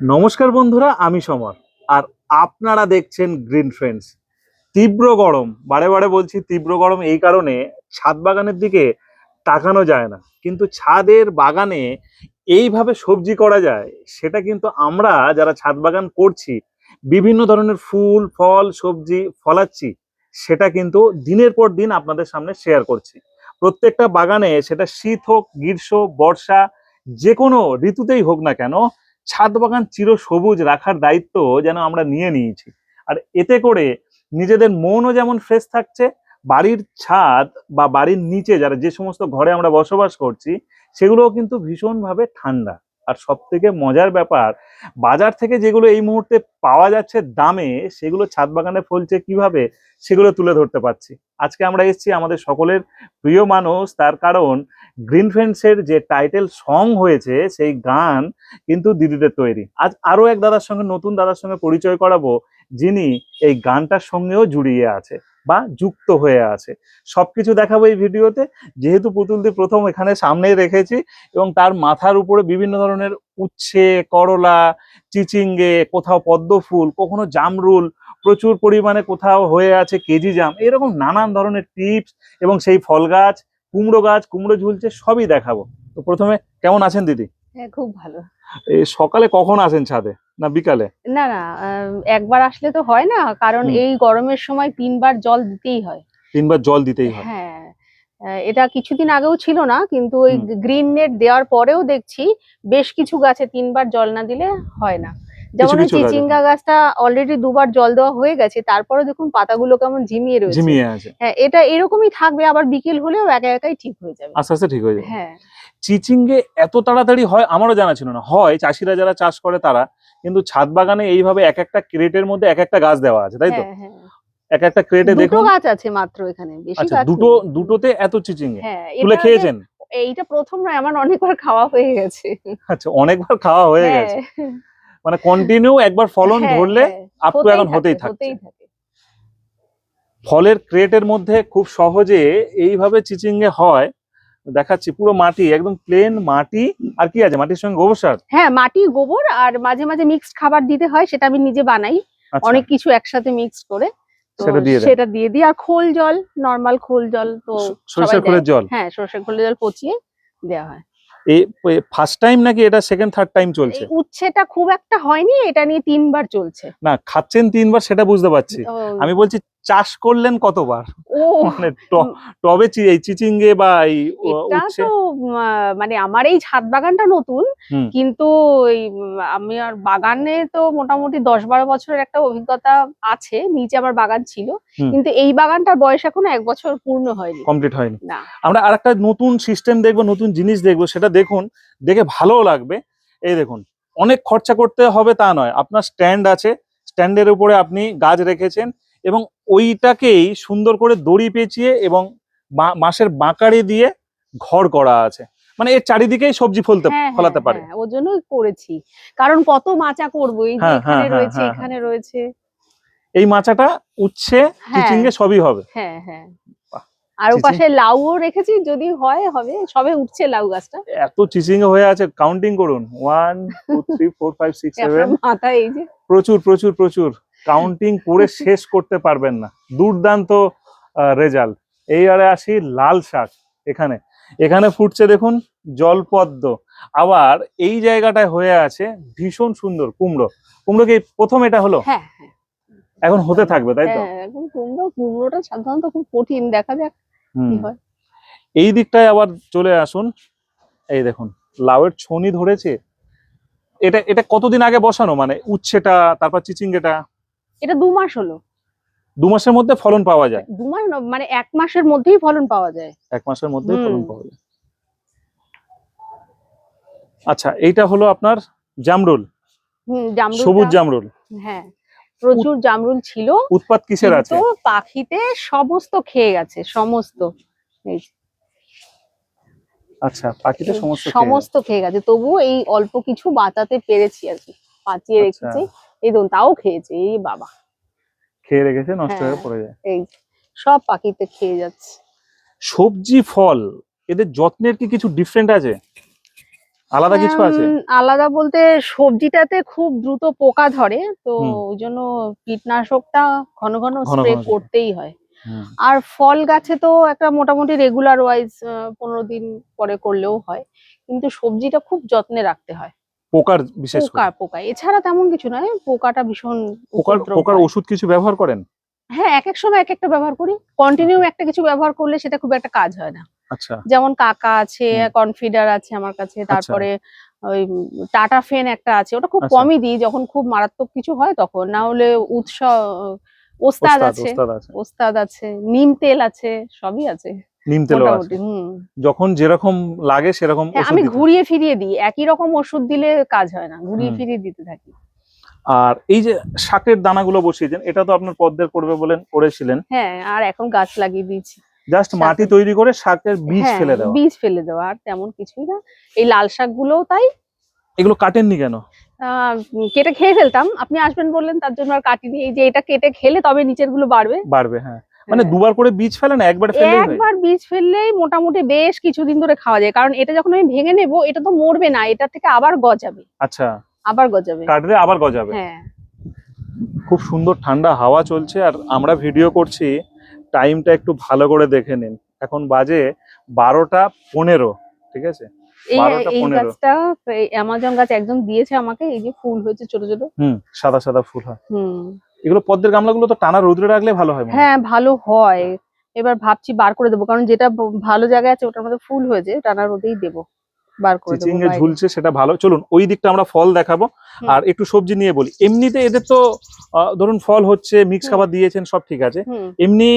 নমস্কার বন্ধুরা, আমি সমর। আর আপনারা দেখছেন গ্রিন ফ্রেন্ডস তীব্র গরম, বারে বারে বলছি তীব্র গরম এই কারণে ছাদ বাগানের দিকে তাকানো যায় না। কিন্তু ছাদের বাগানে এইভাবে সবজি করা যায়, সেটা কিন্তু আমরা যারা ছাদ বাগান করছি, বিভিন্ন ধরনের ফুল, ফল, সবজি ফলাচ্ছি, সেটা কিন্তু দিনের পর দিন আপনাদের সামনে শেয়ার করছি। প্রত্যেকটা বাগানে সেটা শীত হোক, গ্রীষ্ম, বর্ষা যে কোনো ঋতুতেই হোক না কেন ছাদ বাগান চির সবুজ রাখার দায়িত্ব যেন আমরা নিয়ে নিয়েছি। আর এতে করে নিজেদের মনও যেমন ফ্রেশ থাকছে, বাড়ির ছাদ বা বাড়ির নিচে যারা যে সমস্ত ঘরে আমরা বসবাস করছি, সেগুলোও কিন্তু ভীষণভাবে ঠান্ডা। আর সব থেকে মজার ব্যাপার, বাজার থেকে যেগুলো এই মুহূর্তে পাওয়া যাচ্ছে দামে, সেগুলো ছাদ বাগানে ফলছে কীভাবে, সেগুলো তুলে ধরতে পারছি। আজকে আমরা এসেছি আমাদের সকলের প্রিয় মানুষ, তার কারণ গ্রিন ফ্রেন্ডসের যে টাইটেল সং হয়েছে, সেই গান কিন্তু দিদিদের তৈরি। আজ আরও এক দাদার সঙ্গে, নতুন দাদার সঙ্গে পরিচয় করাবো, যিনি এই গানটার সঙ্গেও জুড়িয়ে আছে। বা যুক্ত হয়ে আছে। সবকিছু দেখাবো এই ভিডিওতে। যেহেতু পুতুলদি প্রথম এখানে সামনেই রেখেছি এবং তার মাথার উপরে বিভিন্ন ধরনের উচ্ছে করলা চিচিঙ্গে কোথাও পদ্ম ফুল কখনো জামরুল প্রচুর পরিমাণে কোথাও হয়ে আছে কেজি জাম এরকম নানান ধরনের টিপস এবং সেই ফল গাছ কুমড়ো গাছ কুমড়ো ঝুলছে সবই দেখাবো। তো প্রথমে কেমন আছেন দিদি? হ্যাঁ খুব ভালো। এই সকালে কখন আসেন ছাদে? না বিকালে? না না একবার আসলে তো হয় না কারণ এই গরমের সময় তিনবার জল দিতেই হয়। তিনবার জল দিতেই হয়। হ্যাঁ এটা কিছুদিন আগেও ছিল না কিন্তু ওই গ্রিন নেট দেওয়ার পরেও দেখছি বেশ কিছু গাছে তিনবার জল না দিলে হয় না। যেমন ওই চিচিঙ্গা গাছটা অলরেডি দুবার জল দেওয়া হয়ে গেছে তারপরে দেখুন পাতাগুলো কেমন ঝিমিয়ে রয়েছে। ঝিমিয়ে আছে। হ্যাঁ এটা এরকমই থাকবে আবার বিকেল হলেও একা একাই ঠিক হয়ে যাবে। আস্তে আস্তে ঠিক হয়ে যাবে। হ্যাঁ। চিচিঙ্গে এত তাড়াতাড়ি হয় আমারও জানা ছিল না। হয় চাষিরা যারা চাষ করে তারা কিন্তু ছাদ বাগানে এইভাবে এক একটা ক্রেটের মধ্যে এক একটা গাছ দেওয়া আছে তাই তো? হ্যাঁ হ্যাঁ। এক একটা ক্রেটে দুটো দেখুন। গাছ আছে মাত্র এখানে বেশি আচ্ছা গাছ দুটো দুটোতে এত চিচিঙ্গে। হ্যাঁ তুলে খেয়েছেন? এইটা প্রথম নয় আমার অনেকবার খাওয়া হয়ে গেছে। আচ্ছা অনেকবার খাওয়া হয়ে গেছে। মানে কন্টিনিউ একবার ফলন ধরলে আপ টু এখন হতেই থাকে। ফলের ক্রেটের মধ্যে খুব সহজে এইভাবে চিচিঙ্গে হয়। দেখাচ্ছি পুরো মাটি একদম প্লেন মাটি। আর কি আছে? মাটির সঙ্গে গোবর সার? হ্যাঁ মাটি গোবর আর মাঝে মাঝে মিক্সড খাবার দিতে হয় সেটা আমি নিজে বানাই। আচ্ছা, অনেক কিছু একসাথে মিক্সড করে। সেটা দিয়ে। দিই। আর খোল জল নর্মাল খোল জল তো সরিষার খোলের জল? হ্যাঁ সরষের খোল জল পচিয়ে দেওয়া হয়। এই ফার্স্ট টাইম নাকি এটা সেকেন্ড থার্ড টাইম চলছে? উচ্ছেটা খুব একটা হয়নি এটা নিয়ে তিনবার চলছে। না খাচ্ছেন তিনবার সেটা বুঝতে পারছি। আমি বলছি চাষ করলেন কতবার? ও। মানে টবে চি- এই চিচিঙ্গে বা এই উচ্ছে? তো মানে আমার এই ছাদ বাগানটা নতুন কিন্তু আমি আর বাগানে তো মোটামুটি দশ বারো বছরের একটা অভিজ্ঞতা আছে নিচে আমার বাগান ছিল কিন্তু এই বাগানটার বয়স এখনও এক বছর পূর্ণ হয়নি। কমপ্লিট হয়নি। আমরা আরেকটা নতুন সিস্টেম দেখব নতুন জিনিস দেখব সেটা দেখুন দেখে ভালোও লাগবে। এই দেখুন অনেক খরচা করতে হবে তা নয় আপনার স্ট্যান্ড আছে স্ট্যান্ডের উপরে আপনি গাছ রেখেছেন এবং ওইটাকেই সুন্দর করে দড়ি পেঁচিয়ে এবং বাঁশের বাঁকাড়ি দিয়ে ঘর করা আছে। মানে এর চারিদিকেই সবজি ফলতে হ্যাঁ, ফলাতে হ্যাঁ, পারে। হ্যাঁ, ওর জন্যই করেছি। কারণ কত মাচা করব এই যে এখানে রয়েছে এখানে রয়েছে। এই মাচাটা উচ্ছে। চিচিঙ্গে সবই হবে। হ্যাঁ হ্যাঁ। আর পাশে লাউও রেখেছি যদি হয় হবে। সবে উঠছে লাউ গাছটা। এত চিচিঙ্গে হয়ে আছে কাউন্টিং করুন। One two three four five six seven মাথায় এই যে। প্রচুর প্রচুর প্রচুর। কাউন্টিং করে শেষ করতে পারবেন না। দুর্দান্ত রেজাল্ট এই এইবারে আসি লাল শাক এখানে। এখানে ফুটছে দেখুন জলপদ্ম। আবার এই জায়গাটায় হয়ে আছে ভীষণ সুন্দর কুমড়ো। কুমড়ো কি প্রথম এটা হলো? হ্যাঁ হ্যাঁ। এখন হতে থাকবে তাই তো? হ্যাঁ এখন কুমড়ো কুমড়োটা সাধারণত খুব কঠিন দেখা যাক হুম। এই দিকটায় আবার চলে আসুন। এই দেখুন লাউয়ের ছনি ধরেছে। এটা এটা কতদিন আগে বসানো? মানে উচ্ছেটা তারপর চিচিঙ্গেটা? এটা দু মাস হলো। দু মাসের মধ্যে ফলন পাওয়া যায়। দু মাস মানে এক মাসের মধ্যেই ফলন পাওয়া যায়। এক মাসের মধ্যেই ফলন পাওয়া যায়। আচ্ছা এইটা হলো আপনার জামরুল। হুম জামরুল সবুজ জামরুল। হ্যাঁ প্রচুর জামরুল ছিল। উৎপাত কিসের আছে? পাখিতে সমস্ত খেয়ে গেছে সমস্ত। আচ্ছা পাখিতে সমস্ত খেয়ে সমস্ত খেয়ে গেছে। তবুও এই অল্প কিছু বাঁচাতে পেরেছি আর কি বাঁচিয়ে আচ্ছা। রেখেছি। এই দেখুন তাও খেয়েছে এই বাবা। খেয়ে রেখেছে নষ্ট হয়ে হ্যাঁ। পড়ে যায়। এই সব পাখিতে খেয়ে যাচ্ছে। সবজি ফল এদের যত্নের কি কিছু ডিফারেন্ট আছে? আলাদা কিছু আছে? আলাদা বলতে সবজিটাতে খুব দ্রুত পোকা ধরে তো ওই জন্য কীটনাশকটা ঘন ঘন ঘন স্প্রে করতেই হয়। আর ফল গাছে তো একটা মোটামুটি রেগুলার ওয়াইজ পনেরো দিন পরে করলেও হয় কিন্তু সবজিটা খুব যত্নে রাখতে হয়। পোকার বিশেষ পোকা পোকা এছাড়া তেমন কিছু নয় পোকাটা ভীষণ পোকার পোকার ওষুধ কিছু ব্যবহার করেন? হ্যাঁ এক এক সময় এক একটা ব্যবহার করি। কন্টিনিউ একটা কিছু ব্যবহার করলে সেটা খুব একটা কাজ হয় না। আচ্ছা। যেমন কাকা আছে কনফিডার আছে আমার কাছে তারপরে ওই টাটা ফেন একটা আছে ওটা খুব আচ্ছা। কমই দিই যখন খুব মারাত্মক কিছু হয় তখন। না হলে আছে ওস্তাদ আছে। ওস্তাদ আছে নিম তেল আছে সবই আছে। নিম হুম। যখন যেরকম লাগে সেরকম হ্যাঁ, আমি ঘুরিয়ে ফিরিয়ে দিই একই রকম ওষুধ দিলে কাজ হয় না ঘুরিয়ে ফিরিয়ে দিতে থাকি। আর এই যে শাকের দানাগুলো বসিয়েছেন এটা তো আপনার পদ্মের করবে বলেন করেছিলেন। হ্যাঁ আর এখন গাছ লাগিয়ে দিয়েছি। জাস্ট মাটি তৈরি করে শাকের বীজ হ্যাঁ, ফেলে দেওয়া। বীজ ফেলে দেওয়া আর তেমন কিছুই না। এই লাল শাক গুলোও তাই। এগুলো কাটেননি কেন? কেটে খেয়ে ফেলতাম আপনি আসবেন বললেন তার জন্য আর কাটিনি। এই যে এটা কেটে খেলে তবে নিচেরগুলো বাড়বে। বাড়বে হ্যাঁ। মানে হ্যাঁ। দুবার করে বীজ ফেলে না একবার ফেললেই একবার বীজ ফেললেই মোটামুটি বেশ কিছুদিন ধরে খাওয়া যায়। কারণ এটা যখন আমি ভেঙে নেব এটা তো মরবে না এটা থেকে আবার গজাবে। আচ্ছা। আবার গজাবে। কাটলে আবার গজাবে। হ্যাঁ। খুব সুন্দর ঠান্ডা হাওয়া চলছে আর আমরা ভিডিও করছি টাইমটা একটু ভালো করে দেখে নিন। এখন বাজে বারোটা পনেরো ঠিক আছে? এই 12টা এই গাছটা অ্যামাজন গাছ একজন দিয়েছে আমাকে এই যে ফুল হয়েছে ছোট ছোট। হুম সাদা সাদা ফুল হয়। হুম। এগুলো পদ্মের গামলাগুলো তো টানা রোদ্রে রাখলে ভালো হয় হ্যাঁ। ভালো হয়। এবার ভাবছি বার করে দেবো কারণ যেটা ভালো জায়গায় আছে ওটার মধ্যে ফুল হয়েছে টানা রোদেই দেবো। বার করে। ঝুলছে সেটা ভালো। চলুন ওই দিকটা আমরা ফল দেখাবো। আর একটু সবজি নিয়ে বলি। এমনিতে এদের তো ধরুন ফল হচ্ছে মিক্স খাবার দিয়েছেন সব ঠিক আছে। এমনি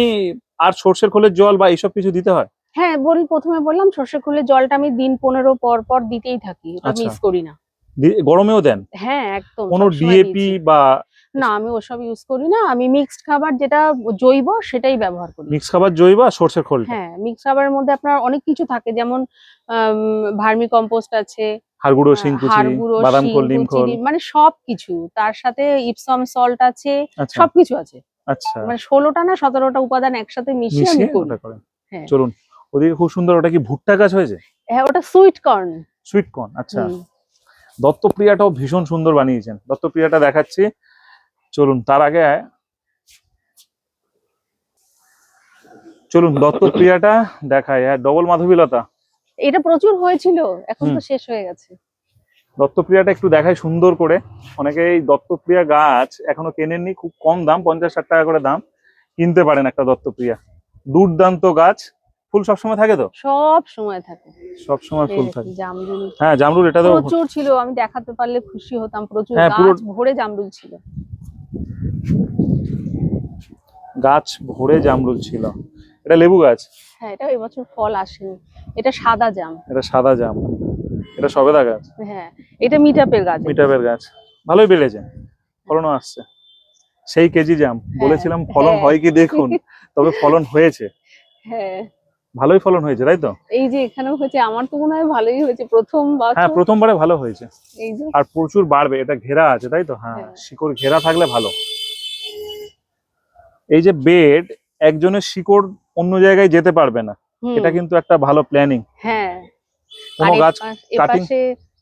আর সর্ষের খোলের জল বা এইসব কিছু দিতে হয়? হ্যাঁ বল প্রথমে বললাম সর্ষে খুলে জলটা আমি দিন পনেরো পর পর দিতেই থাকি ওটা আচ্ছা। মিস করি না। গরমেও দেন? হ্যাঁ একদম কোনো ডিএপি বা না আমি ওসব ইউজ করি না। আমি মিক্সড খাবার যেটা জৈব সেটাই ব্যবহার করি। মিক্সড খাবার জৈব আর সর্ষের খোল হ্যাঁ মিক্সড খাবারের মধ্যে আপনার অনেক কিছু থাকে। যেমন ভার্মি কম্পোস্ট আছে। হাড়গুঁড়ো শিংকুচি বাদাম খোল নিম খোল। মানে সবকিছু তার সাথে ইপসম সল্ট আছে আচ্ছা। সবকিছু আছে। আচ্ছা। মানে ষোলোটা না সতেরোটা উপাদান একসাথে মিশিয়ে আমি করি। হ্যাঁ। চলুন ওদিকে খুব সুন্দর ওটা কি ভুট্টা গাছ হয়েছে? হ্যাঁ ওটা সুইট কর্ন সুইট কর্ন আচ্ছা। দত্তপ্রিয়াটাও ভীষণ সুন্দর বানিয়েছেন। দত্তপ্রিয়াটা দেখাচ্ছি। চলুন তার আগে চলুন দত্তপ্রিয়াটা দেখায় হ্যাঁ ডবল মাধবীলতা। এটা প্রচুর হয়েছিল এখন তো শেষ হয়ে গেছে। দত্তপ্রিয়াটা একটু দেখায় সুন্দর করে। অনেকে এই দত্তপ্রিয়া গাছ এখনও কেনেননি খুব কম দাম পঞ্চাশ ষাট টাকা করে দাম কিনতে পারেন একটা দত্তপ্রিয়া দুর্দান্ত গাছ। ফুল সবসময় থাকে তো? সব সময় থাকে। সবসময় ফুল থাকে। জামরুল। হ্যাঁ জামরুল এটা তো প্রচুর ছিল আমি দেখাতে পারলে খুশি হতাম প্রচুর হ্যাঁ, গাছ ভরে জামরুল ছিল। গাছ ভরে জামরুল ছিল। এটা লেবু গাছ? হ্যাঁ এটা এবছর ফল আসেনি। এটা সাদা জাম। এটা সাদা জাম। এটা সবেদা গাছ? হ্যাঁ এটা মিটাপের গাছ। মিটাপের গাছ। ভালোই বেড়েছে। ফলনও আসছে। সেই কেজি জাম। বলেছিলাম ফলন হ্যাঁ। হয় কি দেখুন তবে ফলন হয়েছে। হ্যাঁ। ভালোই ফলন হয়েছে তাই তো? এই যে এখানেও হয়েছে আমার তো মনে হয় ভালোই হয়েছে প্রথম হ্যাঁ প্রথমবারে ভালো হয়েছে। এই যে আর প্রচুর বাড়বে এটা ঘেরা আছে তাই তো? হ্যাঁ হ্যাঁ। শিকড় ঘেরা থাকলে ভালো। এই যে বেড একজনের শিকড় অন্য জায়গায় যেতে পারবে না। এটা কিন্তু একটা ভালো প্ল্যানিং হ্যাঁ। কোনো গাছ cutting- এপাশে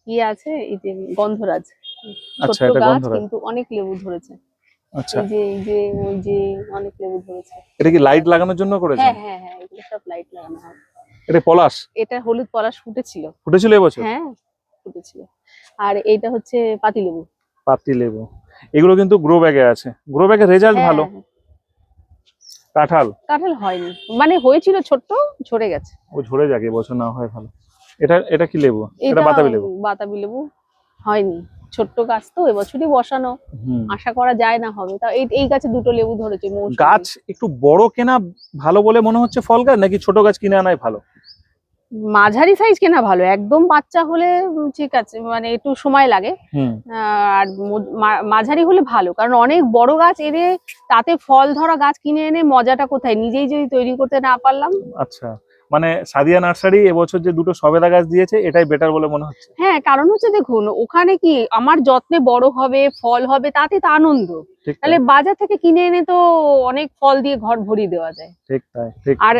ইয়ে আছে এই যে গন্ধরাজ। আচ্ছা এটা গন্ধরাজ। কিন্তু অনেক লেবু ধরেছে। আচ্ছা। এই যে এই যে ওই যে অনেক লেবু ধরেছে এটা কি লাইট লাগানোর জন্য করেছে? হ্যাঁ হ্যাঁ হ্যাঁ এগুলো সব লাইট লাগানো হয়। এটা পলাশ? এটা হলুদ পলাশ ফুটেছিল। ফুটেছিল এবছর? হ্যাঁ ফুটেছিল। আর এইটা হচ্ছে পাতিলেবু পাতি লেবু। এগুলো কিন্তু গ্রো ব্যাগে আছে। গ্রো ব্যাগের রেজাল্ট হ্যাঁ, ভালো। কাঁঠাল? কাঁঠাল হয়নি। মানে হয়েছিল ছোট্ট ঝরে গেছে। ও ঝরে যাক বছর না হয় ভালো। এটা এটা কি লেবু? এটা বাতাবি লেবু? বাতাবি লেবু। হয়নি। ছোট্ট গাছ তো এবছরই বসানো। আশা করা যায় না হবে। তা এই এই গাছে দুটো লেবু ধরেছে। গাছ একটু বড় কেনা ভালো বলে মনে হচ্ছে ফল গাছ নাকি ছোট গাছ কিনে আনাই ভালো? মাঝারি সাইজ কেনা ভালো। একদম বাচ্চা হলে ঠিক আছে মানে একটু সময় লাগে। আর মাঝারি হলে ভালো। কারণ অনেক বড় গাছ এনে তাতে ফল ধরা গাছ কিনে এনে মজাটা কোথায়? নিজেই যদি তৈরি করতে না পারলাম আচ্ছা। মানে সাদিয়া নার্সারি এবছর যে দুটো সবেদা গাছ দিয়েছে এটাই বেটার বলে মনে হচ্ছে। হ্যাঁ কারণ হচ্ছে দেখুন ওখানে কি আমার যত্নে বড় হবে ফল হবে তাতে তো আনন্দ। তাহলে বাজার থেকে কিনে এনে তো অনেক ফল দিয়ে ঘর ভরিয়ে দেওয়া যায়। ঠিক তাই ঠিক। আর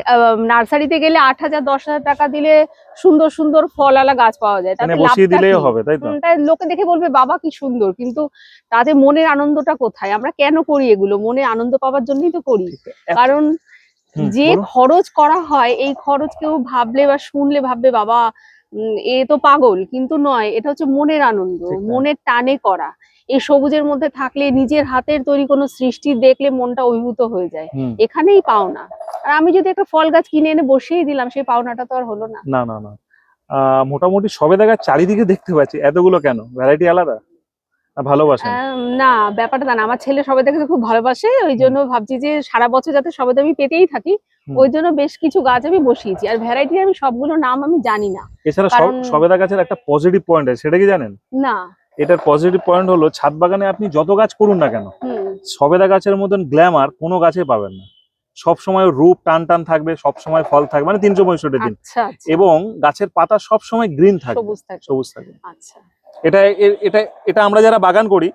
নার্সারিতে গেলে আট হাজার দশ হাজার টাকা দিলে সুন্দর সুন্দর ফলওয়ালা গাছ পাওয়া যায়। তাতে বসিয়ে দিলেই হবে তাই তো? তাই লোকে দেখে বলবে বাবা কি সুন্দর। কিন্তু তাতে মনের আনন্দটা কোথায়? আমরা কেন করি এগুলো? মনে আনন্দ পাওয়ার জন্যই তো করি। কারণ যে খরচ করা হয় এই খরচ কেউ ভাবলে বা শুনলে ভাববে বাবা এ তো পাগল। কিন্তু নয় এটা হচ্ছে মনের আনন্দ মনের টানে করা। এই সবুজের মধ্যে থাকলে নিজের হাতের তৈরি কোনো সৃষ্টি দেখলে মনটা অভিভূত হয়ে যায়। এখানেই পাওনা। আর আমি যদি একটা ফল গাছ কিনে এনে বসিয়ে দিলাম সেই পাওনাটা তো আর হলো না। না না না। মোটামুটি সবে গাছ চারিদিকে দেখতে পাচ্ছি। এতগুলো কেন? ভ্যারাইটি আলাদা? ভালোবাসেন? না ব্যাপারটা না। আমার ছেলে সবাই দেখে খুব ভালোবাসে ওই জন্য ভাবছি যে সারা বছর যাতে সবাই আমি পেতেই থাকি ওই জন্য বেশ কিছু গাছ আমি বসিয়েছি। আর ভ্যারাইটি আমি সবগুলো নাম আমি জানি না। এছাড়া সবেদা গাছের একটা পজিটিভ পয়েন্ট আছে সেটা কি জানেন? না। এটার পজিটিভ পয়েন্ট হলো ছাদ বাগানে আপনি যত গাছ করুন না কেন সবেদা গাছের মতন গ্ল্যামার কোনো গাছে পাবেন না। সব সময় রূপ টান টান থাকবে সব সময় ফল থাকবে মানে তিনশো পঁয়ষট্টি দিন। আচ্ছা আচ্ছা। এবং গাছের পাতা সব সময় গ্রিন থাকবে। সবুজ থাকে সবুজ থাকবে। আচ্ছা। এটা এটা এটা আমরা যারা বাগান করি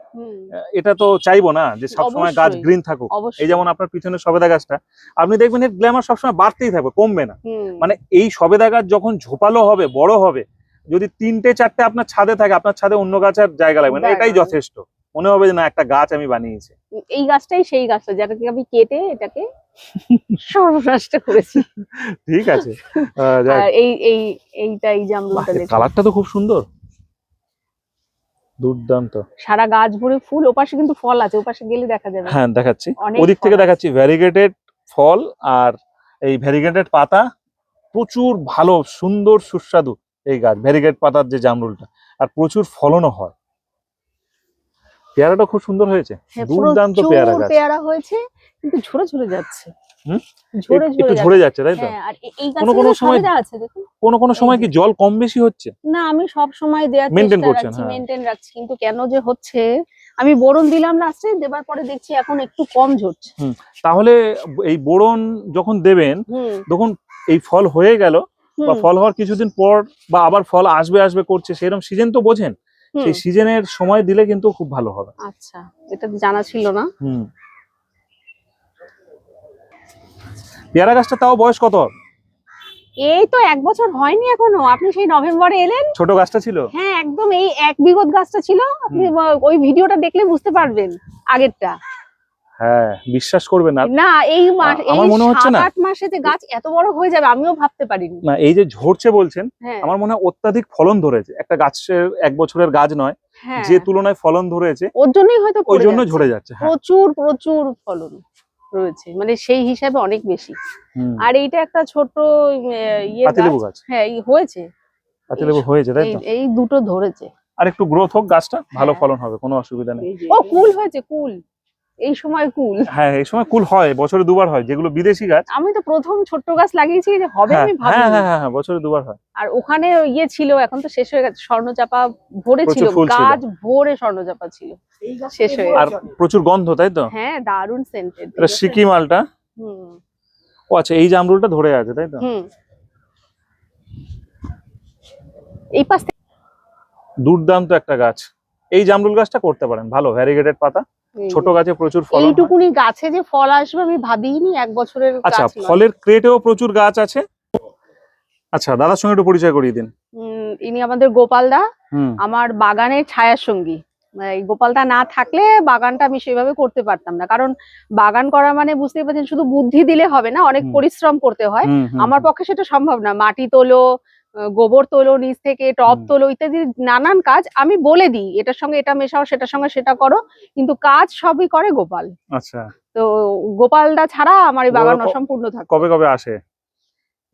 এটা তো চাইব না যে সবসময় গাছ। গ্রিন থাকুক। এই যেমন আপনার পিছনে সবেদা গাছটা আপনি দেখবেন এর গ্ল্যামার সবসময় বাড়তেই থাকবে কমবে না। মানে এই সবেদা গাছ যখন ঝোপালো হবে বড় হবে যদি তিনটে চারটে আপনার ছাদে থাকে আপনার ছাদে অন্য গাছ আর জায়গা লাগবে না এটাই যথেষ্ট। মনে হবে যে না একটা গাছ আমি বানিয়েছি। এই গাছটাই সেই গাছটা যেটাকে আমি কেটে এটাকে সর্বনাশটা করেছি। ঠিক আছে। এই এই এইটা এই জামরুলটা কালারটা তো খুব সুন্দর। দুর্দান্ত। সারা গাছ ভরে ফুল ওপাশে কিন্তু ফল আছে ওপাশে গেলে দেখা যাবে। হ্যাঁ দেখাচ্ছি। ওদিক থেকে দেখাচ্ছি ভ্যারিগেটেড ফল আর এই ভ্যারিগেটেড পাতা। প্রচুর ভালো সুন্দর সুস্বাদু এই গাছ ভ্যারিগেট পাতার যে জামরুলটা। আর প্রচুর ফলনও হয়। পেয়ারাটা খুব সুন্দর হয়েছে। হ্যাঁ, দুর্দান্ত পেয়ারা গাছ। পেয়ারা হয়েছে কিন্তু ঝরে ঝরে যাচ্ছে। একটু ঝরে যাচ্ছে। তাই তো? হ্যাঁ কোনো কোনো সময়- কোনো কোনো সময় কি জল কম বেশি হচ্ছে? না আমি সব সময় দেওয়ার চেষ্টা করছেন, রাখছি হ্যাঁ। মেনটেন রাখছি কিন্তু কেন যে হচ্ছে? আমি বোরন দিলাম লাস্টে দেবার পরে দেখছি এখন একটু কম ঝরছে। তাহলে এই বোরন যখন দেবেন তখন এই ফল হয়ে গেল বা ফল হওয়ার কিছুদিন পর বা আবার ফল আসবে আসবে করছে সেরকম সিজন তো বোঝেন। সেই সিজনের সময় দিলে কিন্তু খুব ভালো হবে। আচ্ছা এটা জানা ছিল না। হুম। পেয়ারা গাছটা তাও বয়স কত? এই তো এক বছর হয়নি এখনও। আপনি সেই নভেম্বরে এলেন। ছোট গাছটা ছিল? হ্যাঁ একদম এই এক বিগত গাছটা ছিল। আপনি ওই ভিডিওটা দেখলে বুঝতে পারবেন আগেরটা। হ্যাঁ বিশ্বাস করবেন না। না এই মাস আমার মনে হচ্ছে না। আট মাসে যে গাছ এত বড় হয়ে যাবে আমিও ভাবতে পারিনি। না এই যে ঝরছে বলছেন হ্যাঁ। আমার মনে হয় অত্যাধিক ফলন ধরেছে। একটা গাছের এক বছরের গাছ নয় হ্যাঁ। যে তুলনায় ফলন ধরেছে ওর জন্যই হয়তো ওই জন্য ঝরে যাচ্ছে হ্যাঁ। প্রচুর প্রচুর ফলন। রয়েছে। মানে সেই হিসাবে অনেক বেশি। আর এইটা একটা ছোট ইয়ে গাছ। হ্যাঁ হয়েছে। পাতিলেবু হয়েছে তাই এই তো? এই দুটো ধরেছে। আর একটু গ্রোথ হোক গাছটা ভালো হ্যাঁ। ফলন হবে কোনো অসুবিধা নেই। ও কুল হয়েছে কুল। এই সময় কুল। হ্যাঁ এই সময় কুল হয় বছরে দুবার হয় যেগুলো বিদেশি গাছ। আমি তো প্রথম ছোট্ট গাছ লাগিয়েছি যে হবে হ্যাঁ আমি ভাবিনি হ্যাঁ হ্যাঁ হ্যাঁ, বছরে দুবার হয়। আর ওখানে ইয়ে ছিল এখন তো শেষ হয়ে গেছে স্বর্ণচাপা ভরে ছিল গাছ ভরে স্বর্ণচাপা ছিল শেষ হয়ে আর প্রচুর গন্ধ তাই তো? হ্যাঁ দারুণ সেন্টেড এটা সিকি মালটা? হুম। ও আচ্ছা এই জামরুলটা ধরে আছে তাই তো? হুম। এই পাশ থেকে দুর্দান্ত একটা গাছ। এই জামরুল গাছটা করতে পারেন ভালো ভ্যারিগেটেড পাতা। ছোট গাছে প্রচুর হয়। এইটুকুনি গাছে যে ফল আসবে আমি ভাবিনি এক বছরের আচ্ছা ফলের ক্রেটেও প্রচুর গাছ আছে? আচ্ছা দাদার সঙ্গে একটু পরিচয় করিয়ে দিন। ইনি আমাদের গোপালদা আমার বাগানের ছায়ার সঙ্গী। গোপালদা না থাকলে বাগানটা আমি সেভাবে করতে পারতাম না। কারণ বাগান করা মানে বুঝতেই পারছেন শুধু বুদ্ধি দিলে হবে না অনেক পরিশ্রম করতে হয়। আমার পক্ষে সেটা সম্ভব না। মাটি তোলো গোবর তোলো নিচ থেকে টপ তোলো ইত্যাদি নানান কাজ আমি বলে দিই। এটার সঙ্গে এটা মেশাও সেটার সঙ্গে সেটা করো। কিন্তু কাজ সবই করে গোপাল। আচ্ছা। তো গোপালদা ছাড়া আমার এই বাগান অসম্পূর্ণ থাকে। কবে কবে আসে?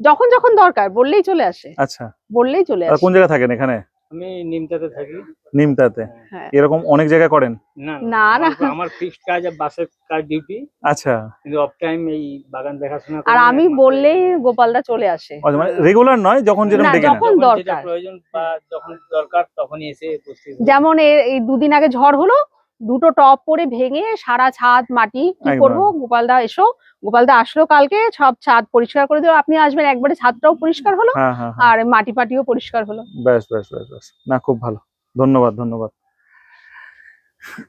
যখন যখন দরকার বললেই চলে আসে। আচ্ছা। বললেই চলে আসে। কোন জায়গায় থাকেন এখানে? আমি নিমতাতে থাকি। নিমতাতে? হ্যাঁ। এরকম অনেক জায়গায় করেন? না না, না। আমার- আমার ফিক্সড কাজ আর বাসের কাজ ডিউটি আচ্ছা। কিন্তু অফ টাইম এই বাগান দেখাশোনা আর আমি বললেই গোপালদা চলে আসে। আচ্ছা, মানে রেগুলার নয় যখন যেরকম দেখেন ডেকে যখন দরকার। প্রয়োজন বা যখন দরকার তখনই এসে উপস্থিত যেমন এ- এই দুদিন আগে ঝড় হলো দুটো টপ পরে ভেঙে সারা ছাদ মাটি কি। করব? গোপালদা এসো। গোপালদা আসলো কালকে সব ছাদ পরিষ্কার করে দিল। আপনি আসবেন একবারে ছাদটাও পরিষ্কার হলো হ্যাঁ হ্যাঁ হ্যাঁ। আর মাটি পাটিও পরিষ্কার হলো। ব্যাস ব্যাস ব্যাস ব্যাস। না খুব ভালো। ধন্যবাদ ধন্যবাদ।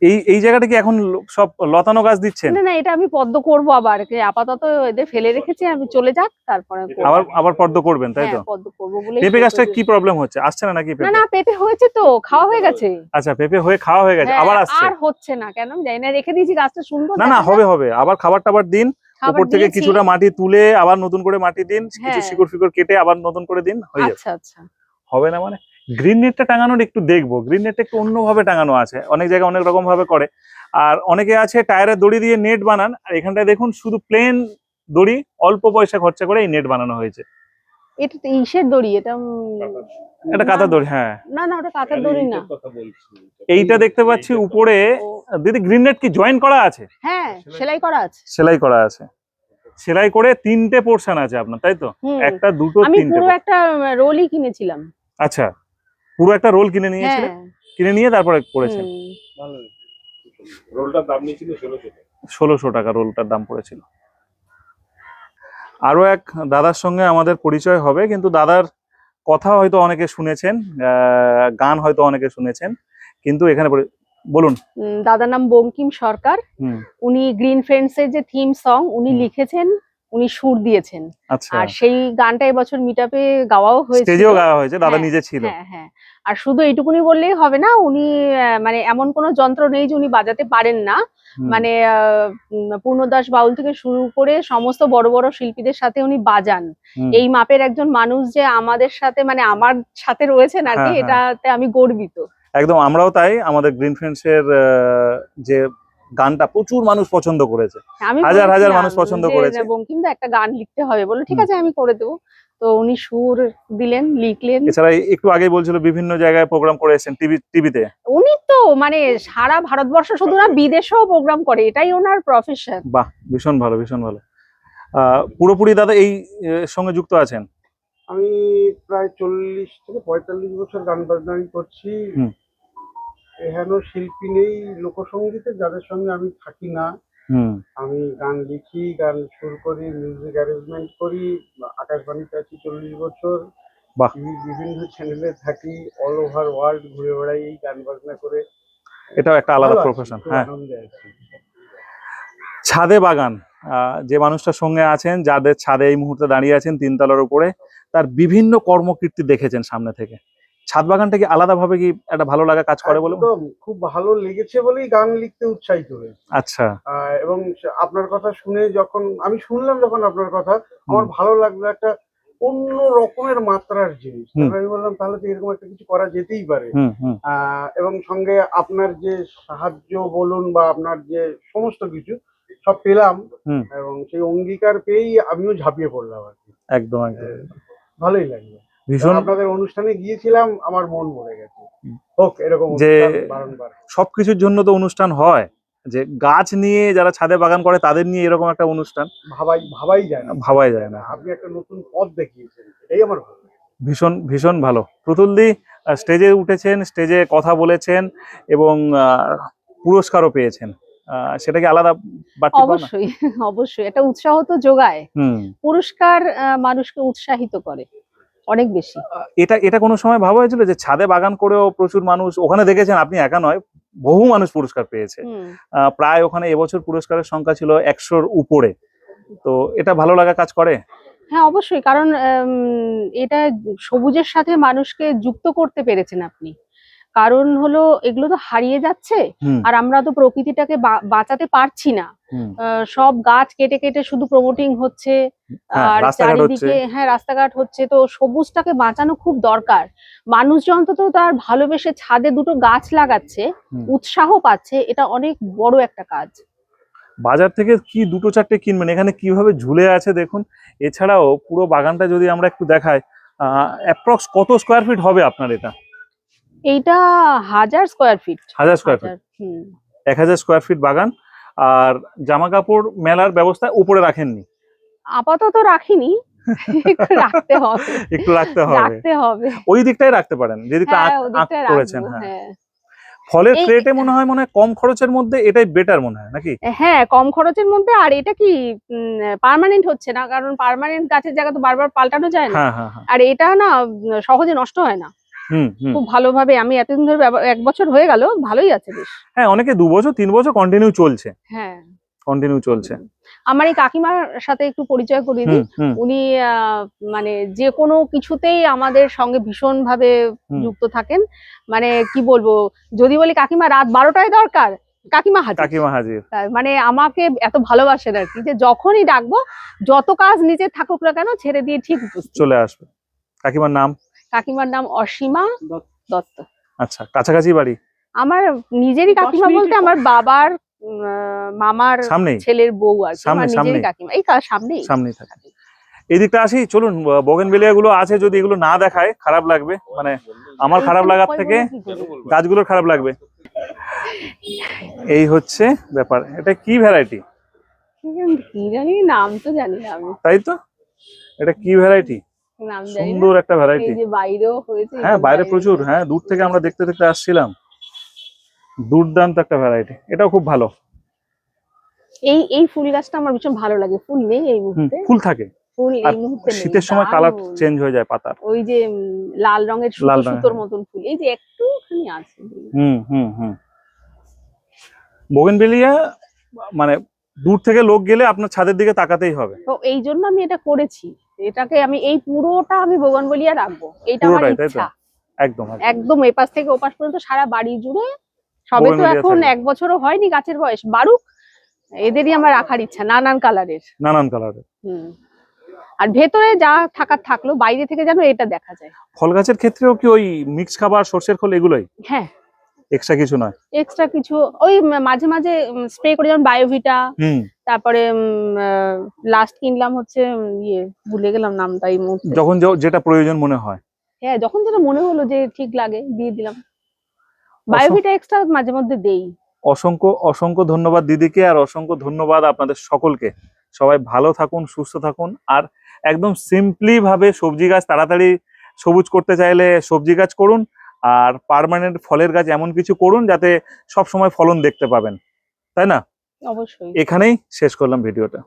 এই এই জায়গাটা কি এখন সব লতানো গাছ দিচ্ছেন? না না এটা আমি পদ্ম করব আবার আপাতত এদের ফেলে রেখেছি আমি চলে যাক তারপরে আবার আবার পদ্ম করবেন তাই তো? হ্যাঁ পদ্ম করব বলে পেঁপে গাছটা কি প্রবলেম হচ্ছে? আসছে না নাকি না পেঁপে? না পেঁপে হয়েছে তো খাওয়া হয়ে গেছে। আচ্ছা পেঁপে হয়ে খাওয়া হয়ে গেছে হ্যাঁ, আবার আসছে। আর হচ্ছে না কেন? জানি না রেখে দিয়েছি গাছটা সুন্দর না না হবে হবে আবার খাবার টাবার দিন উপর থেকে কিছুটা মাটি তুলে আবার নতুন করে মাটি দিন কিছু হ্যাঁ। শিকড় ফিকড় কেটে আবার নতুন করে দিন হয়ে যাবে। আচ্ছা আচ্ছা। হবে না মানে? গ্রিন নেটটা টাঙানোর একটু দেখব। গ্রিন নেটটা একটু অন্যভাবে টাঙানো আছে। অনেক জায়গায় অনেক রকম ভাবে করে। আর অনেকে আছে টায়ারের দড়ি দিয়ে নেট বানান। আর এখানটায় দেখুন শুধু প্লেন দড়ি অল্প পয়সা খরচা করে এই নেট বানানো হয়েছে। এটা তো ইসের দড়ি এটা এটা কাঁথা দড়ি হ্যাঁ। না না ওটা কাঁথার দড়ি না। এইটা দেখতে পাচ্ছি উপরে। দিদি গ্রিন নেট কি জয়েন করা আছে? হ্যাঁ সেলাই করা আছে। সেলাই করা আছে। সেলাই করে তিনটে পোর্শন আছে আপনার তাই তো? একটা দুটো আমি তিনটে পুরো একটা রোলই কিনেছিলাম। আচ্ছা। পুরো একটা রোল কিনে নিয়েছিলেন হ্যাঁ। কিনে নিয়ে তারপরে করেছেন রোলটার দাম নিয়েছিল ষোলোশো টাকা। ষোলোশো টাকা রোলটার দাম পড়েছিল। আরও এক দাদার সঙ্গে আমাদের পরিচয় হবে কিন্তু দাদার কথা হয়তো অনেকে শুনেছেন গান হয়তো অনেকে শুনেছেন কিন্তু এখানে বলুন। দাদার নাম বঙ্কিম সরকার। উনি গ্রিন ফ্রেন্ডস এর যে থিম সং উনি লিখেছেন উনি সুর দিয়েছেন। আচ্ছা। আর সেই গানটা এবছর মিটাপে গাওয়াও হয়েছে স্টেজেও গাওয়া হয়েছে দাদা হ্যাঁ, নিজে ছিল। হ্যাঁ হ্যাঁ। আর শুধু এইটুকুনি বললেই হবে না উনি মানে এমন কোনো যন্ত্র নেই যে উনি বাজাতে পারেন না। মানে পূর্ণদাস বাউল থেকে শুরু করে সমস্ত বড় বড় শিল্পীদের সাথে উনি বাজান। এই মাপের একজন মানুষ যে আমাদের সাথে মানে আমার সাথে রয়েছেন আর কি হ্যাঁ, হ্যাঁ। এটাতে আমি গর্বিত। একদম আমরাও তাই আমাদের গ্রিন ফ্রেন্ডস এর যে গানটা প্রচুর মানুষ পছন্দ করেছে। আমি হাজার হাজার মানুষ পছন্দ করেছে। বঙ্কিমদা একটা গান লিখতে হবে বলল ঠিক আছে আমি করে দেবো। তো উনি সুর দিলেন লিখলেন। এছাড়া একটু আগে বলছিল বিভিন্ন জায়গায় প্রোগ্রাম করেছেন টিভি টিভিতে। উনি তো মানে সারা ভারতবর্ষ শুধু না বিদেশেও প্রোগ্রাম করে এটাই ওনার প্রফেশন বাহ ভীষণ ভালো ভীষণ ভালো। আহ, পুরোপুরি দাদা এই সঙ্গে যুক্ত আছেন? আমি প্রায় চল্লিশ থেকে পঁয়তাল্লিশ বছর গান বাজনাই করছি। এখানেও শিল্পী নেই লোকসঙ্গীতে যাদের সঙ্গে আমি থাকি না। আমি গান লিখি গান সুর করি মিউজিক অ্যারেঞ্জমেন্ট করি আকাশবাণীতে আছি চল্লিশ বছর। বিভিন্ন চ্যানেলে থাকি অল ওভার ওয়ার্ল্ড ঘুরে বেড়াই এই গান বাজনা করে। এটাও একটা আলাদা প্রফেশন হ্যাঁ। ছাদে বাগান যে মানুষটার সঙ্গে আছেন যাদের ছাদে এই মুহূর্তে দাঁড়িয়ে আছেন তিনতলার উপরে তার বিভিন্ন কর্মকীর্তি দেখেছেন সামনে থেকে। ছাদ বাগানটা কি আলাদাভাবে কি একটা ভালো লাগা কাজ করে বলে একদম খুব ভালো লেগেছে বলেই গান লিখতে উৎসাহিত হয়েছে। আচ্ছা। এবং আপনার কথা শুনে যখন আমি শুনলাম যখন আপনার কথা আমার ভালো লাগল একটা অন্য রকমের মাত্রার জিনিস। আমি বললাম তাহলে তো এরকম একটা কিছু করা যেতেই পারে। এবং সঙ্গে আপনার যে সাহায্য বলুন বা আপনার যে সমস্ত কিছু সব পেলাম। এবং সেই অঙ্গীকার পেয়েই আমিও ঝাঁপিয়ে পড়লাম আর কি। একদম একদম। ভালোই লাগল। ভীষণ আপনাদের অনুষ্ঠানে গিয়েছিলাম আমার মন ভরে গেছে। হোক এরকম যে- সবকিছুর জন্য তো অনুষ্ঠান হয়। যে গাছ নিয়ে যারা ছাদে বাগান করে তাদের নিয়ে এরকম একটা অনুষ্ঠান। ভাবাই ভাবাই যায় না। ভাবাই যায় না। আপনি একটা নতুন পথ দেখিয়েছেন এটাই আমার। ভীষণ ভীষণ ভালো। প্রতুলদি স্টেজে উঠেছেন স্টেজে কথা বলেছেন এবং আহ, পুরস্কারও পেয়েছেন। আহ, সেটা আলাদা বাড়তি অবশ্যই অবশ্যই। এটা উৎসাহ তো যোগায়। হুম। পুরস্কার আহ, মানুষকে উৎসাহিত করে। অনেক বেশি। এটা এটা কোনো সময় ভাবা হয়েছিল যে ছাদে বাগান করেও প্রচুর মানুষ ওখানে দেখেছেন আপনি একা নয় বহু মানুষ পুরস্কার পেয়েছে। প্রায় ওখানে এবছর পুরস্কারের সংখ্যা ছিল একশোর উপরে। তো এটা ভালো লাগা কাজ করে? হ্যাঁ অবশ্যই কারণ এটা সবুজের সাথে মানুষকে যুক্ত করতে পেরেছেন আপনি। কারণ হলো এগুলো তো হারিয়ে যাচ্ছে আর আমরা তো প্রকৃতিটাকে বাঁচাতে পারছি না। সব গাছ কেটে কেটে শুধু প্রমোটিং হচ্ছে। হ্যাঁ, আর চারিদিকে হ্যাঁ রাস্তাঘাট হচ্ছে। তো সবুজটাকে বাঁচানো খুব দরকার। মানুষজন তো তার ভালোবেসে ছাদে দুটো গাছ লাগাচ্ছে উৎসাহ পাচ্ছে এটা অনেক বড় একটা কাজ। বাজার থেকে কি দুটো চারটে কিনবেন? এখানে কীভাবে ঝুলে আছে দেখুন। এছাড়াও পুরো বাগানটা যদি আমরা একটু দেখাই অ্যাপ্রক্স কত স্কোয়ার ফিট হবে আপনার এটা? এইটা হাজার স্কোয়ার ফিট হাজার স্কোয়ার ফিট এক হাজার স্কোয়ার ফিট বাগান। আর জামা কাপড় মেলার ব্যবস্থা উপরে রাখেননি। আপাতত রাখিনি। রাখতে হবে। একটু রাখতে হবে। রাখতে হবে। ওই দিকটাই রাখতে পারেন। যেদিকটা হ্যাঁ আঁক- করেছেন হ্যাঁ। হ্যাঁ। ফলের ক্রেটে মনে হয় মনে হয় কম খরচের মধ্যে এটাই বেটার মনে হয় নাকি? হ্যাঁ কম খরচের মধ্যে আর এটা কি পার্মানেন্ট হচ্ছে না? কারণ পার্মানেন্ট গাছের জায়গা তো বারবার পাল্টানো যায় না। হ্যাঁ আর এটা না সহজে নষ্ট হয় না। খুব ভালোভাবে আমি এতদিন ধরে এক বছর হয়ে গেল ভালোই আছে বেশ। হ্যাঁ অনেকে দু বছর তিন বছর কন্টিনিউ চলছে। হ্যাঁ। কন্টিনিউ চলছে। আমার এই কাকিমার সাথে একটু পরিচয় করিয়ে দিই। উনি মানে যে কোনো কিছুতেই আমাদের সঙ্গে ভীষণ ভাবে যুক্ত থাকেন। মানে কি বলব যদি বলি কাকিমা রাত বারোটায় দরকার কাকিমা হাজির। কাকিমা হাজির। মানে আমাকে এত ভালোবাসেন আর কি যে যখনই ডাকবো যত কাজ নিজে থাকুক না কেন ছেড়ে দিয়ে ঠিক চলে আসবে। কাকিমার নাম? কাকিমার নাম অসীমা দত্ত। আচ্ছা কাছাকাছি বাড়ি? আমার নিজেরই কাকিমা বলতে আমার বাবার মামার সামনেই? ছেলের বউ আর আমার নিজেরই কাকিমা। এই সামনেই? সামনেই থাকে। এই দিকটা আসি চলুন বগেনগুলো আছে যদি এগুলো না দেখায় খারাপ লাগবে। মানে আমার খারাপ লাগার থেকে গাছগুলোর খারাপ লাগবে। এই হচ্ছে ব্যাপার। এটা কি ভ্যারাইটি কি জানি নাম তো জানি না আমি। তাই তো? এটা কি ভ্যারাইটি সুন্দর একটা ভ্যারাইটি বাইরেও হয়েছে হ্যাঁ বাইরে প্রচুর। হ্যাঁ দূর থেকে আমরা দেখতে দেখতে আসছিলাম। দুর্দান্ত একটা ভ্যারাইটি এটাও খুব ভালো। এই এই ফুল গাছটা আমার ভীষণ ভালো লাগে। ফুল নেই এই মুহূর্তে। ফুল থাকে। ফুল এই মুহূর্তে শীতের সময় কালার চেঞ্জ হয়ে যায় পাতার। ওই যে লাল রঙের লাল সুতোর। মতন ফুল। এই যে একটুখানি আছে। হুম হুম হুম। বোগেনবেলিয়া মানে দূর থেকে লোক গেলে আপনার ছাদের দিকে তাকাতেই হবে। তো এই জন্য আমি এটা করেছি। এটাকে আমি এই পুরোটা আমি বলিয়া রাখব। এইটা আমার? ইচ্ছা। একদম একদম। একদম এপাশ থেকে ওপাশ পর্যন্ত সারা বাড়ি জুড়ে। সবে তো এখন এক বছরও হয়নি গাছের বয়স। বারুক এদেরই আমার রাখার ইচ্ছা নানান কালারের। নানান কালারের। হুম। আর ভেতরে যা থাকার থাকল বাইরে থেকে যেন এটা দেখা যায়। ফল গাছের ক্ষেত্রেও কি ওই মিক্স খাবার সর্ষের খোল এগুলোই? হ্যাঁ। এক্সট্রা কিছু নয়? এক্সট্রা কিছু ওই মাঝে মাঝে স্প্রে করে যেমন বায়োভিটা তারপরে লাস্ট কিনলাম হচ্ছে ইয়ে ভুলে গেলাম নামটা এই মুহূর্তে। যখন যেটা প্রয়োজন মনে হয়। হ্যাঁ যখন যেটা মনে হলো যে ঠিক লাগে দিয়ে দিলাম। বায়োভিটা এক্সট্রা মাঝে মধ্যে দেই। অসংখ্য অসংখ্য ধন্যবাদ দিদিকে আর অসংখ্য ধন্যবাদ আপনাদের সকলকে। সবাই ভালো থাকুন সুস্থ থাকুন আর একদম সিম্পলি ভাবে সবজি গাছ তাড়াতাড়ি সবুজ করতে চাইলে সবজি গাছ করুন। আর পারমানেন্ট ফলের গাছ এমন কিছু করুন যাতে সব সময় ফলন দেখতে পাবেন। তাই না? অবশ্যই। এখানেই শেষ করলাম ভিডিওটা।